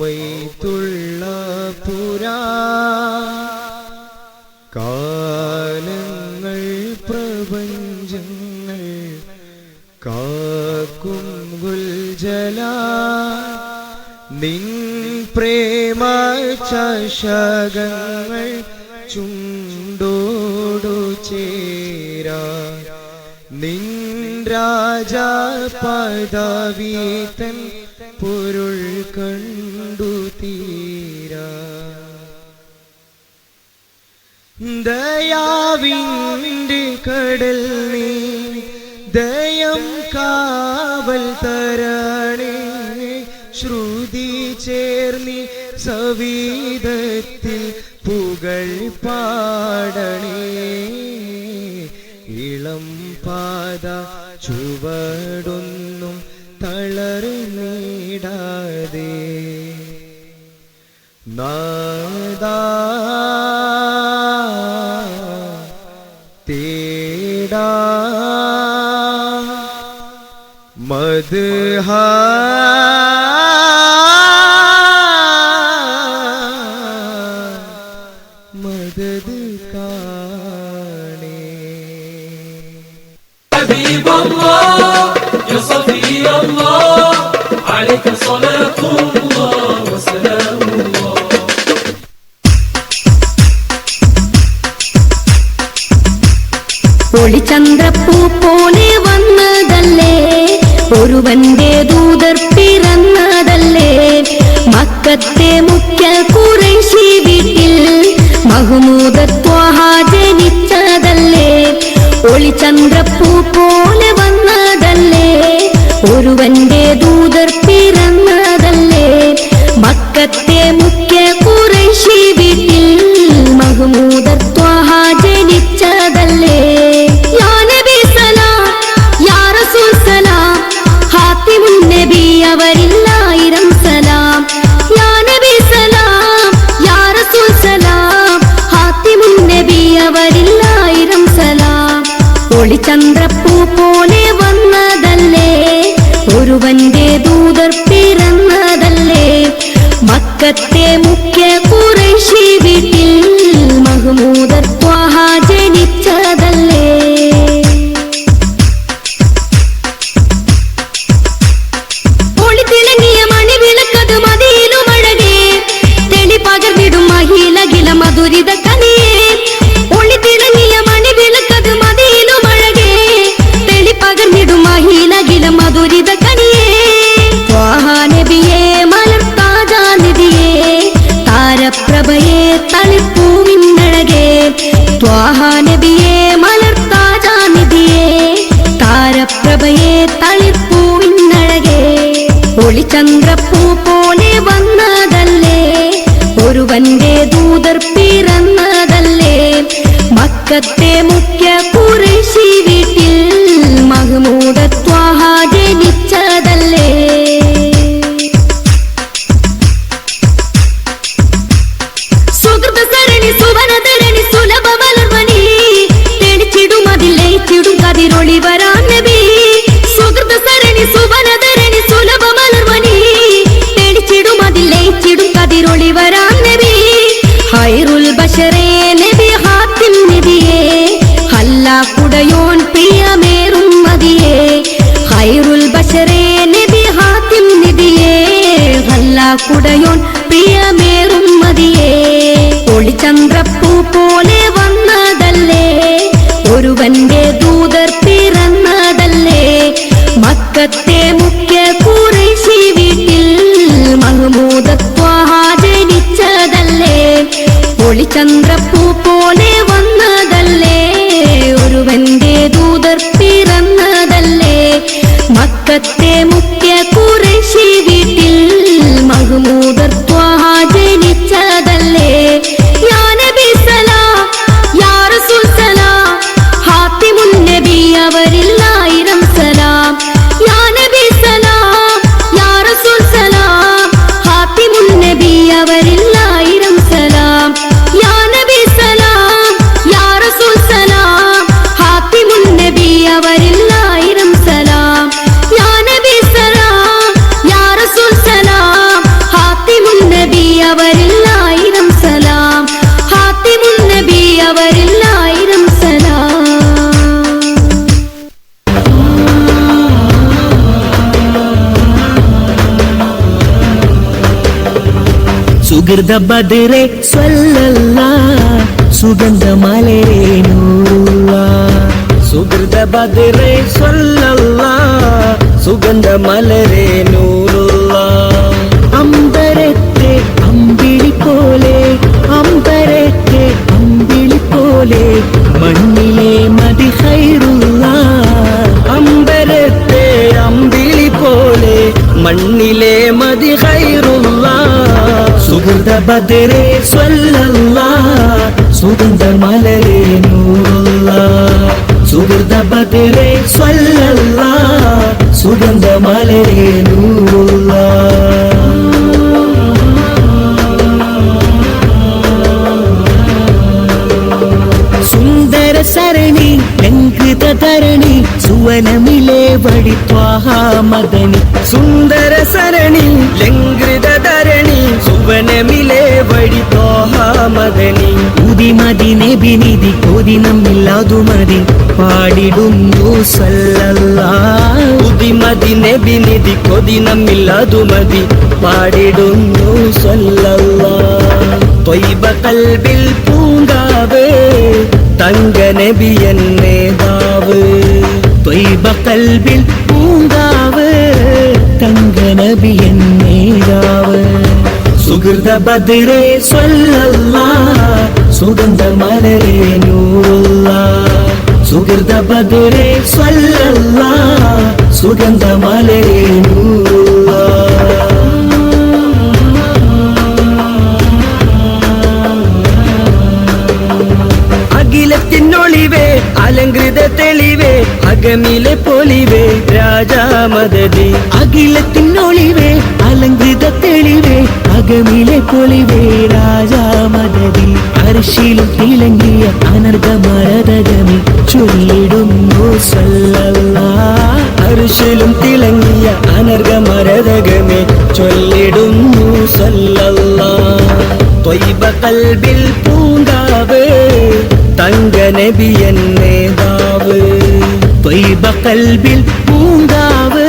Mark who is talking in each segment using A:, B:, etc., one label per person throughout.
A: ബൈത്തുള്ള പുരാ കാലങ്ങൾ പ്രപഞ്ചങ്ങൾ കാക്കും ഗുൽജല. നിൻ പ്രേമ ചഷകങ്ങൾ ചുണ്ടോടു ചേര. നിൻ രാജ പദവീതൻ പൊരുൾ കണ്ടു തീരാ. ദയാവിന്റെ കടൽ നീ ദയം കാവൽ തരണേ. ശ്രുതി ചേർന്നി സവീതത്തിൽ പുകൾ പാടണേ. ഇളം പാത ചുവടൊന്നും തളർന്നിടാ. തേടാ മധുഹ മദദ് കാണേ.
B: ഹബീബല്ലാഹ് യാ സഫിയല്ലാഹ് അലൈക ഒളിചന്ദ്രപ്പൂ പോലെ വന്നതല്ലേ? ഒരുവന്റെ ദൂതർ പിറന്നതല്ലേ? മക്കത്തെ മുഖ്യ കുറേശി വീട്ടിൽ മഹുമൂദത്വാഹ ജനിച്ചതല്ലേ ഒളിചന്ദ്രപ്പൂ പോലെ വന്നതല്ലേ? ഒരുവന്റെ ദൂതർ പിറന്നതല്ലേ? മക്കത്തെ മുഖ്യ वंदे दूधर ഒരുവന്റെ ദൂതർ പിറന്നതല്ലേ? മക്കത്തെ മുപ്പ చంద్రపు పోలే
C: സുഹൃത ബദറെ സ്വല്ലല്ല സുഗന്ധ മലരെ നൂറുള്ള സുഹൃത ബദറെ സ്വല്ലല്ല സുഗന്ധ മലരെ നൂറുള്ള അമ്പരത്തെ അമ്പിളി പോലെ അമ്പരത്തെ അമ്പിളി പോലെ മണ്ണിലെ മതി ഹൈറുള്ള അമ്പരത്തെ അമ്പിളി പോലെ മണ്ണിലെ മതി ഹൈറുള്ള സുഹൃത ബദരെ സ്വല്ലല്ല സുഗന്ധ മലരെ നൂറുള്ള സുഹൃത ബദരെ സ്വല്ലല്ല സുഗന്ധ മലരെ നൂറുള്ള സുന്ദര സരണി ലംഘിത ധരണി സുവനമിലെ വഴി ത്വാഹാമദനി സുന്ദര സരണി ലംഘിത ധരണി സുവനമിലെ വഴി ത്വാഹാമദനി ഉദിമതി നബിനിധി കൊതി നമ്മില്ലാതു മതി പാടിടുന്നു സല്ലല്ലാ ഉദിമതി നബിനിധി കൊതി നമ്മില്ലാതു മതി പാടിടുന്നു സല്ലല്ലാ ത്വയ്ബ കൽബിൽ പൂങ്കാവ് തങ്ക നബിയൻ നേതാവ് ത്വയ്ബ കൽബിൽ സുഹൃത ബദരെ സ്വല്ലല്ലാ സുഗന്ധ മലരേ നൂറുള്ള സുഗന്ധ ബദരെ സ്വല്ലല്ലാ സുഗന്ധ മലരേ നൂറുള്ള അകമിലെ പൊലിവേ രാജാമദതി അഖിലത്തിനൊളിവേ അലങ്കൃത തെളിവേ. അകമിലെ പൊലിവേ രാജാമദതി അർശിലും തിളങ്ങിയ അനർഗമരതകമി ചൊല്ലിടുന്നു സല്ലല്ലാ. അർശിലും തിളങ്ങിയ അനർഗമരതകമേ ചൊല്ലിടുന്നു സല്ലല്ലാ. ത്വയ്ബ കൽബിൽ പൂങ്കാവ് തങ്ക നബിയൻ നേതാവ്. ത്വയ്ബ കൽബിൽ പൂങ്കാവ്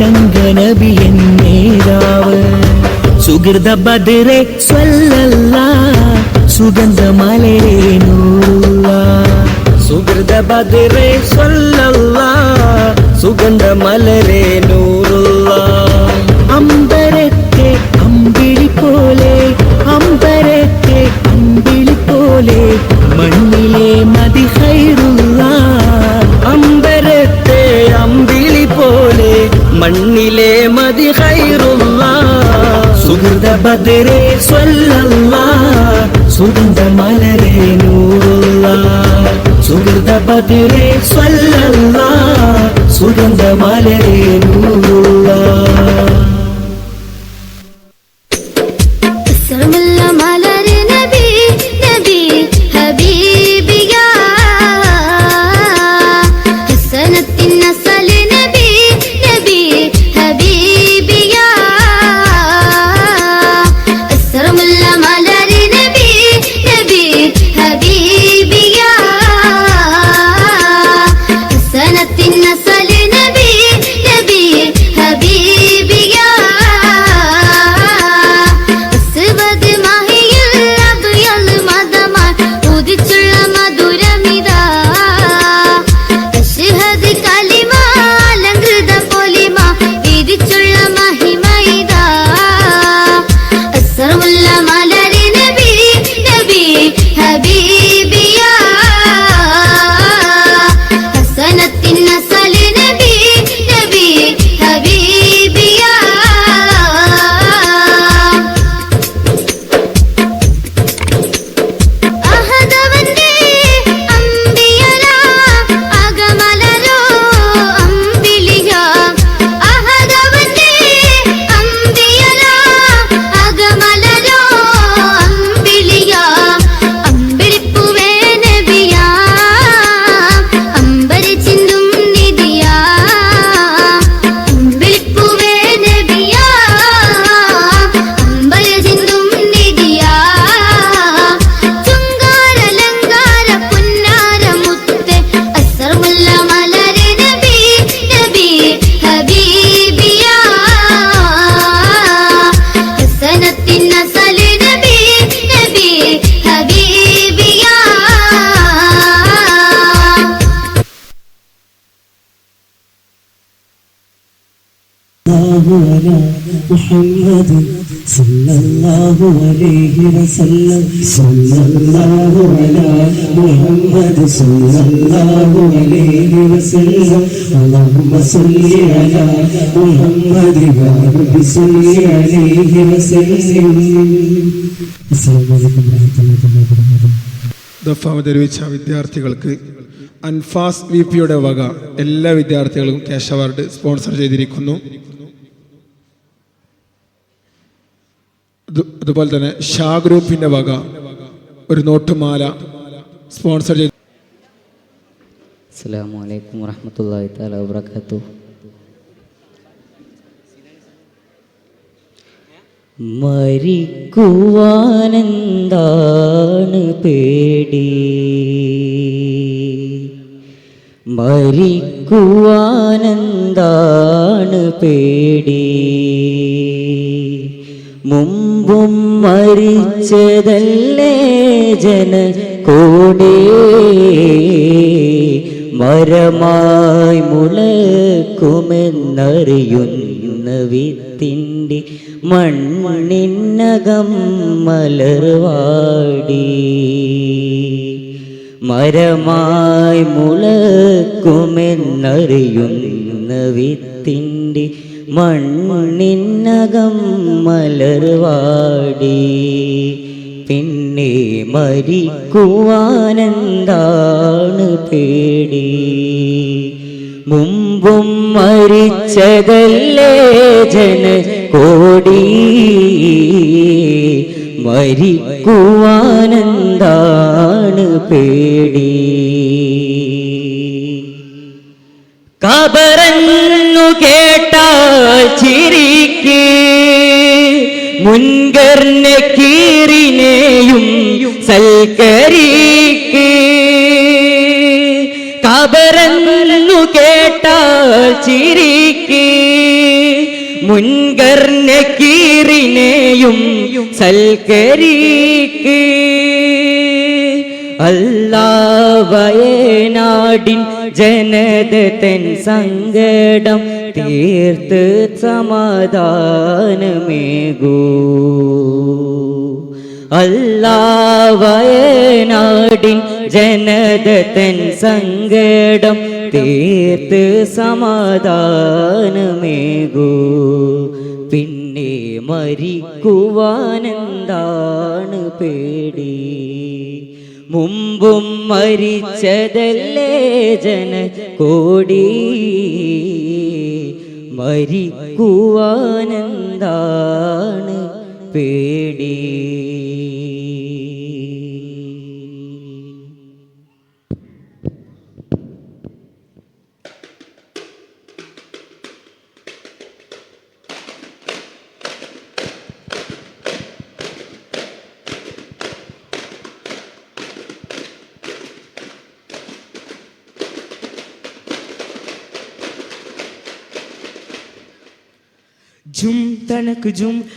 C: തങ്ക നബിയൻ നേതാവ് സുഹൃത ബദറെ സ്വല്ലല്ല സുഗന്ധ മലരെ നൂറുള്ള സുഹൃത ബദറെ സ്വല്ലല്ല സുഗന്ധ മലരെ നൂറുള്ള അമ്പരത്തെ അമ്പിളി പോലെ അമ്പരത്തെ അമ്പിളി പോലെ മണ്ണിലെ മതി ഹൈറുള്ള അമ്പരത്തെ പോലെ മണ്ണിലെ മതി ഹൈറുള്ള സുഹൃത ബദരെ സ്വല്ലല്ല സുഗന്ധ മലരെ നൂറുള്ള സുഹൃത ബദരെ സ്വല്ലല്ല സുഗന്ധ മലരെ وسلم صلى الله على محمد صلى الله عليه وسلم اللهم صل على محمد يا رب صل عليه وسلم السلام عليكم ورحمة الله وبركاته
D: ദഫ അവതരിപ്പിച്ച വിദ്യാർത്ഥികൾക്ക് അൻഫാസ് വി പിയുടെ വക എല്ലാ വിദ്യാർത്ഥികൾക്കും ക്യാഷ് അവാർഡ് സ്പോൺസർ ചെയ്തിരിക്കുന്നു അതുപോലെ തന്നെ ഷാ ഗ്രൂപ്പിന്റെ വക ഒരു നോട്ടുമാല സ്പോൺസർ ചെയ്ത്.
E: അസ്സാം വലൈക്കും വറഹമത്തല്ലാഹി താല വാബർക്കാത്തു മരിക്കുവാനെന്താണ് പേടി? മരിക്കുവാനെന്താണ് പേടി? മരിച്ചതല്ലേ ജന കൂടെ? മരമായി മുളക്കുമെന്നറിയുന്ന വിത്തിന്റെ മൺമണിന്നകം മലർവാടി. മരമായി മുളക്കുമെന്നറിയുന്ന വിത്തിന്റെ മണ്ണിനകം മലർവാടി. പിന്നെ മരിക്കുവാനെന്താണ് പേടി? മുമ്പും മരിച്ചതല്ലേ ജന കോടി? മരിക്കുവാനെന്താണ് പേടി? കബറന്നു കേട്ടാൽ ചിരിക്ക് മുൻകർന്നെ കീറിനെയും സൽക്കരിക്ക്. കബറന്നു കേട്ടാൽ ചിരിക്ക് മുൻകർന്നെ കീറിനെയും സൽക്കരിക്ക്. അല്ലാവയനാടിൻ ജനത തൻ സങ്കടം തീർത്ത് സമാധാനമേകൂ. അല്ലാവയനാടിൻ ജനത തൻ സങ്കടം തീർത്ത് സമാധാനമേകൂ. പിന്നെ മരിക്കുവാനെന്താണ് പേടി? മുമ്പും മരിച്ചതല്ലേ ജന കോടി? മരിക്കുവാനെന്താണ് പേടി?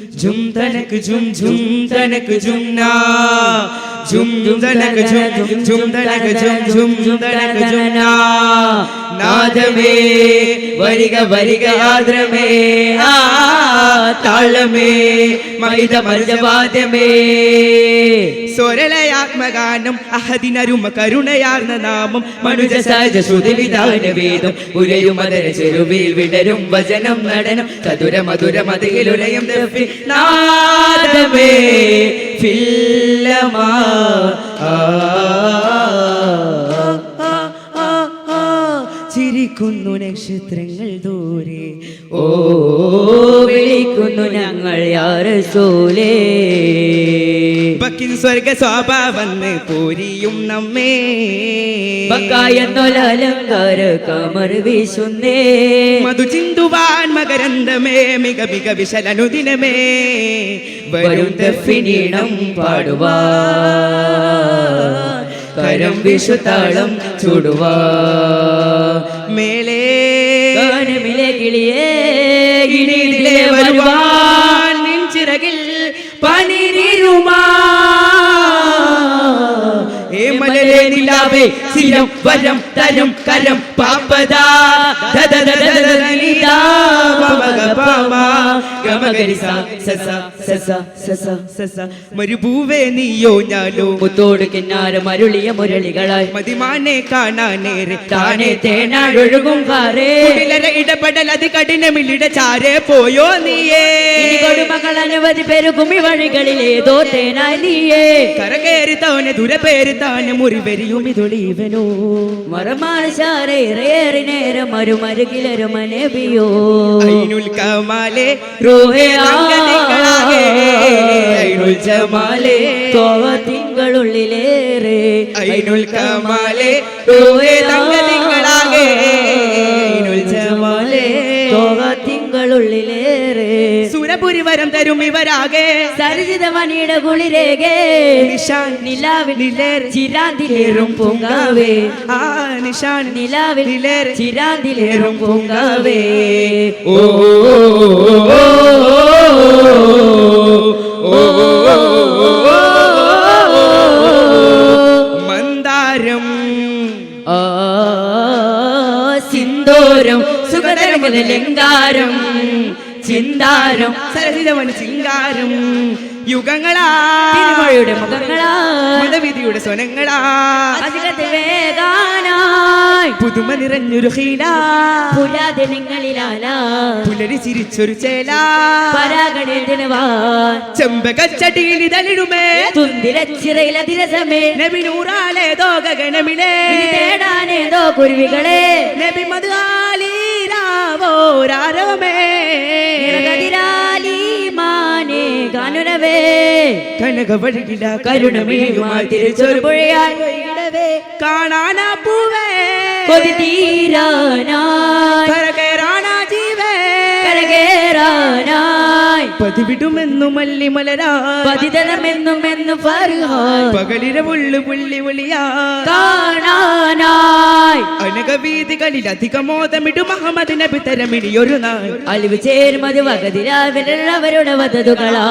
F: झुम झुम तनक झुम झुम तनक झुम ना झुम तनक झुम झुम तनक झुम झुम झुम तनक झुम ना നാദമേ വരിക വരിക ആദ്രമേ ആ താളമേ മൈത മർജവാദ്യമേ സ്വരലയാത്മഗാനം അഹദിനരുമ കരുണയാർന്ന നാമം മനുജ സഹജ ശ്രുതി വിധാന വേദം ഉരയും അതര ചെരുവിൽ വിടരും വചനം നടനം ചതുര മധുര മതിലുരയും നാദമേ ഫില്ലമാ ആ, ചിരിക്കുന്നു നക്ഷത്രങ്ങൾ ദൂരെ. ഓ വിളിക്കുന്നു ഞങ്ങൾ യാറസോലേ ബക്കിൻ സ്വർഗ സ്വഭാവം പൂരിയും നമ്മേ.
E: എന്നൊരലങ്കാര കമർ വീശുന്നേ.
F: മധു ചിന്തുവാൻ മകരന്തമേ മിക മിക വിശലനുദിനമേ
E: വരും ദഫിനീണം പാടുവാ. കരം വിഷുതാളം ചൂടുവാ.
F: മേലേ
E: ഗാനമിലെ കിളിയേ
F: വരുവാൻ നിൻ ചിറകിൽ പനിരുമാ ഏ മലരെ നിലാവേ സ്ഥിരം വരം തരം കരം പാപ്പദാ ദദ ദദ ദദ നിലാ പമഗ പാമ മരുഭൂവേ നീയോ ഞാനോ
G: മുത്തോട് കിന്നാരം അരുളിയ മുരളികളായി.
F: മതിമാനെ കാണാനേരെ
G: താനെ തേനാഴൊഴുകും
F: ഇടപെടൽ അത് കഠിനമില്ലിട ചാരെ പോയോ നീയേ.
G: കൊടുമകൾ അനവധി പെരുകുമി വഴികളിൽ ഏതോ തേനായി നീയേ.
F: കരകേറി താന് ദുരപേരി താന് മുറിവെരിയും ഇതുളീവനോ.
G: മറമാശാരേറെ നേരം
F: അരുമരുകിലരുമനബിയോ കമാലേ
G: റൂഹേ
F: തങ്കതിങ്കളാകെ, ഐനുൽ ജമാലെ
G: തോവ തിങ്കളുള്ളിലേറെ
F: ഐനുൽ കമാലെ റൂഹേ തങ്കതിങ്കളാകെ, വരം തരും ഇവരാകെ
G: സരിജിത മണിയുടെ കുളിരേകേ
F: നിഷാൻ
G: നിലാവിൽ ചിരാതിലേറും പൂങ്കാവേ
F: ആ നിഷാൻ
G: നിലാവിൽ ചിരാതിലേറും പൂങ്കാവേ
F: ഓ മന്ദാരം
G: സിന്ദോരം സുഖതരം ലങ്കാരം ചിന്താരം.
F: സരസിതമണി ചിങ്കാരം. യുഗങ്ങളാ.
G: തിരുമഴയുടെ മുഖങ്ങളാ.
F: മതവിധിയുടെ സ്വനങ്ങളാ. പുതുമ നിറഞ്ഞൊരു ഹീല. പുലരി ചിരിച്ചൊരു ചേല.
G: പരാഗണേതിനുവാൻ
F: ചെമ്പകച്ചടിയിൽ ഇതളിടുമേ
G: തുന്തിരച്ചിറയിലതിരസമേ
F: നബി നൂറാലേതോ ഗഗനമിലേ.
G: ദോ തേടാനേതോ കുരുവികളെ.
F: നബി
G: നിറകതിരാലി പെയ്തവേ
F: കനകവഴുകിട
G: കരുണമേയുമായി തിരിച്ചൊരു പുഴയാൽ
F: പെയ്തവേ കാണാനാ പൂവേ.
G: കൊതി തീരാനാ
F: പതിവിടുമെന്നു മല്ലി മലരാ
G: പതിതനമെന്നും എന്ന് ഫർഹാൻ
F: പകലിരവുള്ളു പുള്ളി ഒളിയാ
G: കാണാനായി.
F: അനകവീതികളിൽ അധികമോദമിടു മുഹമ്മദ് നബി തരമിടിയൊരു നാൾ.
G: അലിവ് ചേരുമത് വകതിരാവരുടെ വധതുകളാ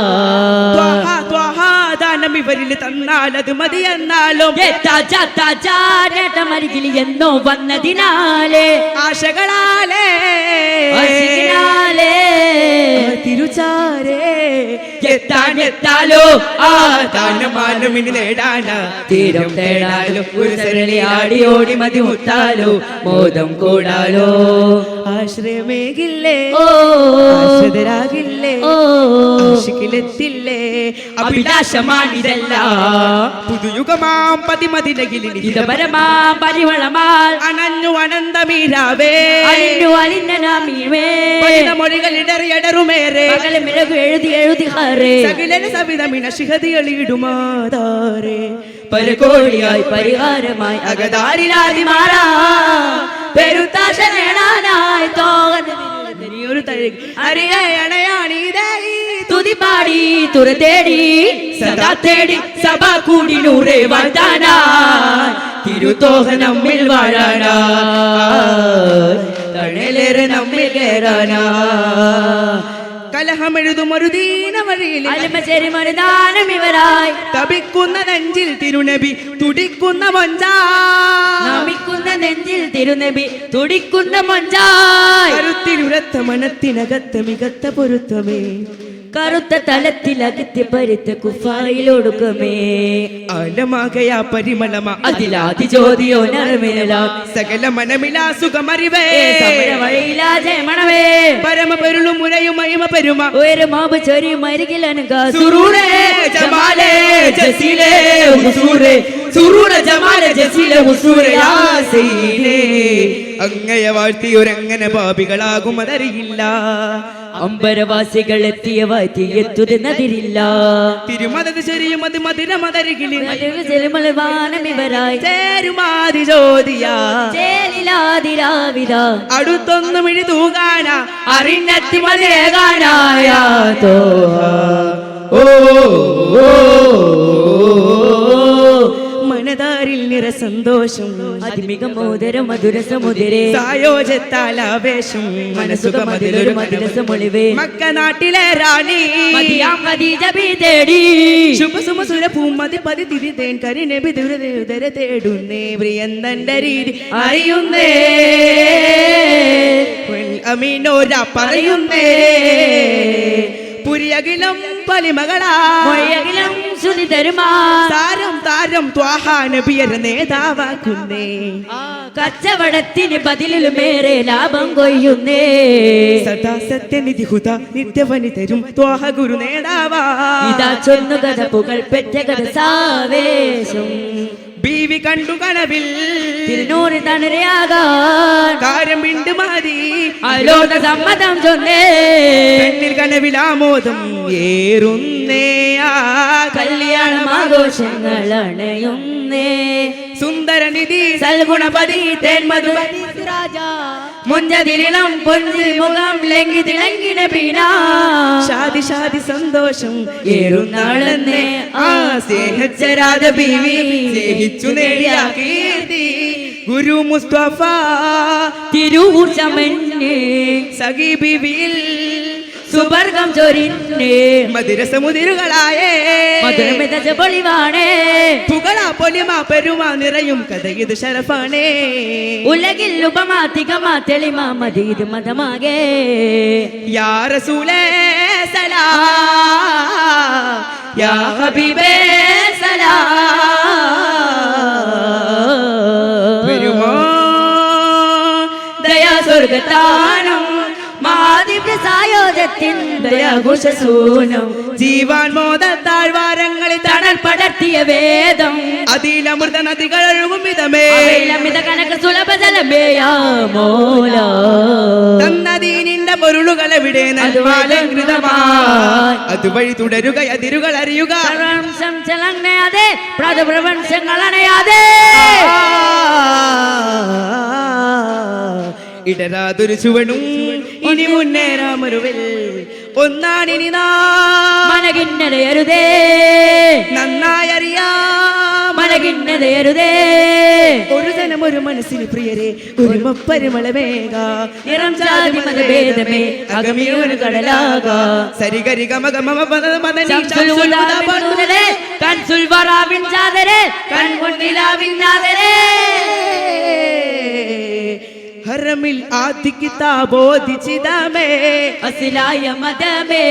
F: ദാനം ഇവരിൽ തന്നാൽ അത് മതി എന്നാലും.
G: നേട്ടമരികിൽ എന്നോ വന്നതിനാലേ.
F: ആശകളാലേ.
G: ആശികിനാലേ
F: തിരുചാരേ എത്താൻ എത്താലോ? ആ ദാനമാനമിന് നേടാനാ.
G: തീരം തേടാലോ? ഒരു സരളി ആടി ഓടി മതി മുത്താലോ. മോദം കൂടാലോ.
F: ആശ്രയമേകില്ലേ? ആശ്രിതരാകില്ലേ? ആശിക്കിലെത്തില്ലേ അഭിലാഷമാണിതല്ല പുതുയുഗമാം പതിമതിലകിലിനി
G: ഇതപരമാ പരിമളമാൽ
F: അനഞ്ഞു അനന്തമീരാവേ.
G: അലിഞ്ഞു അലിഞ്ഞ നാമീവേ
F: മൊഴികൾ
G: ഇടറിയടറുമേറെ. മിഴകു എഴുതി എഴുതി ഹരേ.
F: സകിലന സവിതമിന ശിഹതികളിടുമാതാരേ
G: പരകോടിയായി പരിഹാരമായി അകതാരിലാതി മാറാ. പെരുത്താശ നേടാനായി തോകൻ
F: ഒരു
G: തുതിപാടി തുറ തേടി സദാ തേടി സഭ കൂടി നൂറെ വാഴ്ത്താനാ തിരുത്തോഹ നമ്മിൽ വാഴാനാ. തണലേറെ നമ്മിൽ കേറാനാ.
F: കലഹമെഴുതും ഒരു ദീന വഴിയിൽ
G: മരുദാനം ഇവരായി.
F: തപിക്കുന്ന നെഞ്ചിൽ തിരുനബി തുടിക്കുന്ന മൊഞ്ചാ.
G: നമിക്കുന്ന നെഞ്ചിൽ തിരുനബി തുടിക്കുന്ന മൊഞ്ചായി.
F: കരുത്തിലുരത്ത മനത്തിനകത്ത് മികത്ത പൊരുത്തമേ.
G: കറുത്ത തലത്തിൽ അകത്തി പരുത്ത കുഫായിലൊടുക്കമേ.
F: ആലമാകയാ പരിമളമ.
G: അതിലാതി ജ്യോതിയോ നറുമേല
F: സകല മനമിലാ സുഖമറിവേ.
G: വഴിയിലാ ജയമണവേ
F: പരമപെരുളും മുരയും മഹിമ പെരുമ.
G: ഒരു മാബ് ചൊരി മരികിലനുക
F: സുറൂറേ ജമാലേ ജസീലേ ഹുസൂറേ. സുറൂറ ജമാലെ ജസീലെ ഹുസൂറേ യാ സയ്യിദേ അങ്ങയ വാഴ്ത്തിയൊരങ്ങനെ പാപികളാകും അതറിയില്ല.
G: അമ്പരവാസികൾ എത്തിയ
F: വാറ്റിയെത്തുന്നതിരില്ല ശരിയും അടുത്തൊന്നും ഇഴി തൂകാന.
G: അറിഞ്ഞത്തി
F: മതിരേകാനായ തോ സന്തോഷം
G: അതിമിക മോദര മധുര സമുദ്രേ
F: സായോജത്താലാവേശം
G: മനസുഖമതിലൊരു മതിരസമൊളിവേ
F: മക്ക നാട്ടിലെ റാണി.
G: മതിയാം ഖദീജ ബി തേടി.
F: ശുഭസുമസുര പൂമതി പതി തിരി തേൻ കരിനെ ബിദുര തേടുന്നേ. പ്രിയന്തന്റെ രീതി അറിയുന്നേ. അമീനോര പറയുന്നേ. പുരിയകിലും പലിമകളാ.
G: ശ്രുതി തരുമാ
F: താരം താരം ത്വാഹാനബിയർ നേതാവാക്കുന്നേ.
G: കച്ചവടത്തിന് ബദിലുമേറെ ലാഭം കൊയ്യുന്നേ.
F: സദാ സത്യനിധി ഹുദ നിത്യവനിതരും ത്വാഹ ഗുരു നേതാവാ.
G: ഇതാ ചൊന്നു കഥ പുകൾ പെറ്റ കഥ സാവേശം.
F: ബീവി കണ്ടു കനവിൽ.
G: തിരുനൂറ് തണുരയാകാൻ.
F: കാര്യം വിണ്ട് മാറി.
G: അലോക സമ്മതം ചൊന്നേ.
F: കണ്ണിൽ കനവിൽ ആമോദം ഏറുന്നേ.
G: കല്യാണം ആഘോഷങ്ങൾ അണയുന്നേ
F: സുന്ദരനിധി
G: സൽഗുണപതി തേന്മധു മുഞ്ചതിരിളം പൊഞ്ചി മുഖം ലംഘി തിളങ്ങിന പീനാ
F: ഷാദി ഷാദി സന്തോഷം
G: ഏറുന്നാളെന്നേ
F: ആ സ്നേഹച്ചരാത ബീവി സ്നേഹിച്ചു നേടിയ കീർത്തി. ഗുരു മുസ്തഫ
G: തിരുവൂർച്ചമെന്നെ
F: സഖി ബിവിയിൽ
G: സുവർഗം ചൊരിന്നേ
F: മധുരസമുതിരുകളായേ.
G: മധുരമിത പൊളിവാണേ
F: പുകളാ പൊലിമാ പെരുമാ നിറയും കഥ ഇത് ശരഫാണേ.
G: ഉലകിൽ ഉപമാതികമാ തെളിമാ മതി ഇത് മതമാകേ.
F: യാ റസൂലേ സലാ. യാ
G: ഹബീബേ സലാം. സായോജത്തിൻ ദയാഘോഷസൂനം
F: ജീവാൻ മോദ താഴ്വാരങ്ങളിൽ
G: തണൽ പടർത്തിയ വേദം.
F: അതിലമൃത നദികൾ ഒഴുകും വിധമേ.
G: അവയിലമിത കണക്ക് സുലഭ ജലമേയാമോല
F: തന്നതീനിന്റെ പൊരുളുകൾ എവിടെ നൽവാലങ്കൃതമായി അതുവഴി തുടരുക അതിരുകൾ അറിയുക
G: പ്രവംശം ചലങ്ങയാതെ പ്രപഞ്ചങ്ങൾ അണയാതെ.
F: ഇടരാതൊരു ചുവടും ഇനി മുന്നേറാമൊരുവിൽ ഒന്നാണിനി
G: മനകിന്നതയരുതേ
F: നന്നായി അറിയാം.
G: മനകിന്നതയരുതേ
F: ഒരു ജനം ഒരു മനസ്സിന് പ്രിയരെ ഒരു പരിമളമേക
G: നിറം ജാതി മതഭേദമേ കടലാക. വറാവിൻ ജാതരെ കൺമുന്നിലാവിൻ ജാതരെ
F: ഹറമിൽ ആദ്യ കിതാബോധിച്ചിതമേ
G: അസിലായ മതമേ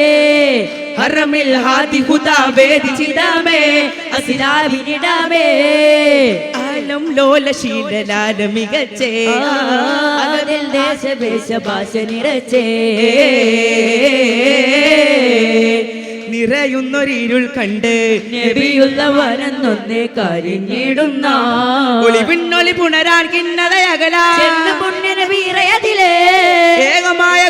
F: ഹറമിൽ ആദ്യ ഹുദാബേദിച്ചിതമേ
G: അസിലാവിനിടമേ
F: ആലം ലോലശീലലാല മികച്ചേ.
G: അതിൽ ദേശ ദേശവേശ ഭാഷ നിറച്ചേ
F: നിറയുന്നൊരിരുൾ കണ്ട്
G: നബിയുള്ളവനെന്നൊന്നേ കരിഞ്ഞിടുന്ന
F: ഒളിവിന്നൊളി പുണരാൻ കിന്നതയകലാ
G: ചെന്ന് ഗുഹ അതിലെ
F: ഏകമായ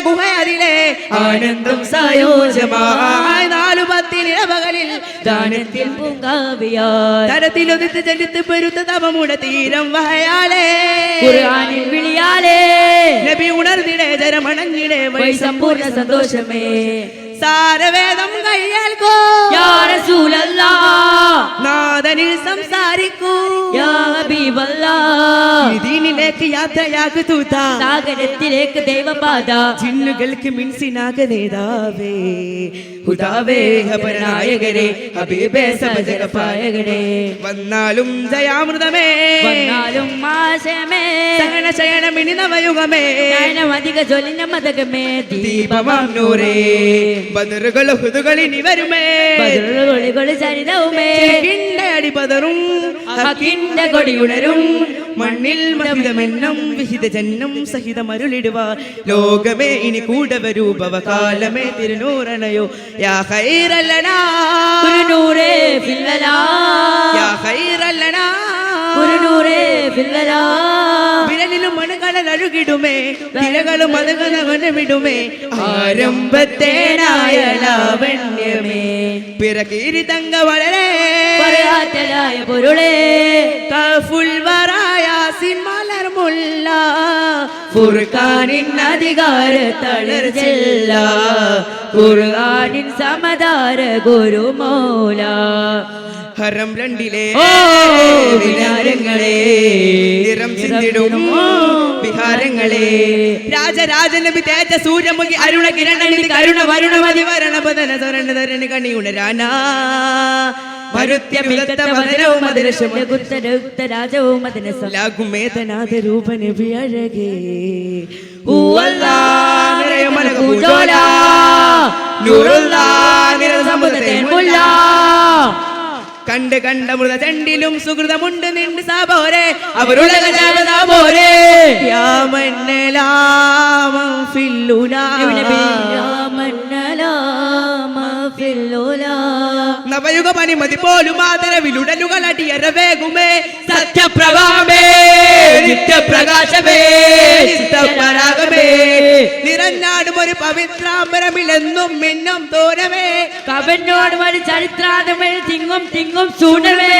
F: ആനന്ദം സായോജമായി നാലു പത്തിനിടവകളിൽ
G: ദാനത്തിൽ പൂങ്കാവിയാൽ
F: തരത്തിലൊതിത്ത് ചെലുത്ത് പെരുത്ത തപമുടെ തീരം വഹയാലേ.
G: ഖുർആനിൽ വിളിയാലേ.
F: നബി ഉണർന്നിടേ ജരമണങ്ങിടേ
G: വൈ സമ്പൂർണ സന്തോഷമേ.
F: സാരവേദം കഴിയാൽക്കോ നാദനിൽ സംസാരിക്കൂ. ദീനിലേക്ക് യാത്രയാകു തൂത്ത
G: സാഗരത്തിലേക്ക് ദൈവപാത.
F: ജിന്നുകൾക്ക് മിൻസിനാക നേതാവേ. ഹുദാവേ ഹബീബേ വന്നാലും ജയാമൃതമേ.
G: വന്നാലും
F: ശയനമിനി നവയുഗമേ.
G: അധിക ജൊലിന മതകമേ.
F: ദീപമാം ബദറുകൾ ഹുതുകളിനി വരുമേ.
G: ബദറുകളി ചരിതവുമേ.
F: ചെകിന്റെ അടിപതറും
G: ഹക്കിന്റെ കൊടിയുണരും
F: മണ്ണിൽ മഹിതമെന്നും വിഹിത ജന്നം സഹിതമരുളിടുക ലോകമേ ഇനി കൂടെ വരൂ ഭവകാലമേ തിരുനൂറണയോ. യാ ഹൈറല്ലണാ
G: കുരുനൂറേ പില്ലലാ
F: യാ ഹൈറല്ലനാ
G: കുരുനൂറേ
F: വിരലിലും മണുകടൽ അഴുകിടുമേ. തിരകളും അതുകനകന വിടുമേ ആരംഭത്തേനായ ലാവണ്യമേ പിറകീരി തങ്ക വളരെ
G: പൊരുളേ.
F: കഫുൽ സിം മുല്ല
G: ഫുർഖാനിൻ അധികാര തളർച്ചല്ല ഖുർആനിൻ സമതാര ഗുരുമൗല.
F: ഹരം രണ്ടിലെ
G: ഓ വികാരങ്ങളെ
F: നിറം ചിന്തിടും. വിഹാരങ്ങളെ രാജരാജ നബി തേജ സൂര്യമുഖി അരുണ കിരണി കരുണ വരുണ മതി വരണ പതന ധരണ ധരണി കണി ഉണരാനാ മരുത്യ മികത്ത മധുരവും മധുരശം
G: രാജവും അതിന്
F: ലാഘുമേതനാഥ രൂപ നബി അഴകേ കണ്ട് കണ്ട മൃത ചണ്ടിലും സുഹൃതമുണ്ട് നിന്റെ സാബോരെ. അവരുടെ പോരെ? നവയുഗ പനിമതി പോലും ആദരവിലുടലുകൾ അടിയറവേകുമേ. സത്യപ്രഭാമേ നിത്യപ്രകാശമേ ചിത്തപരാഗമേ നിറഞ്ഞാടും ഒരു പവിത്രാംബരമിലെന്നും മിന്നും തോരമേ
G: കവനോട് ഒരു ചരിത്രാതമിൽ തിങ്ങും തിങ്ങും സൂണവേ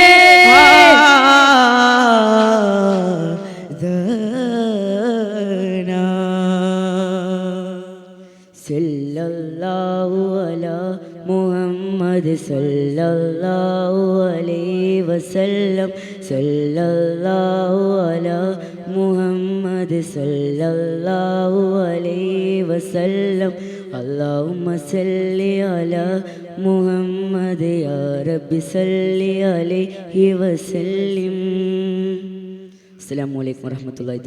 G: റബ്ബി അലൈഹി വസല്ലിം. അസ്സലാമു അലൈക്കും വറഹ്മത്തുള്ളാഹി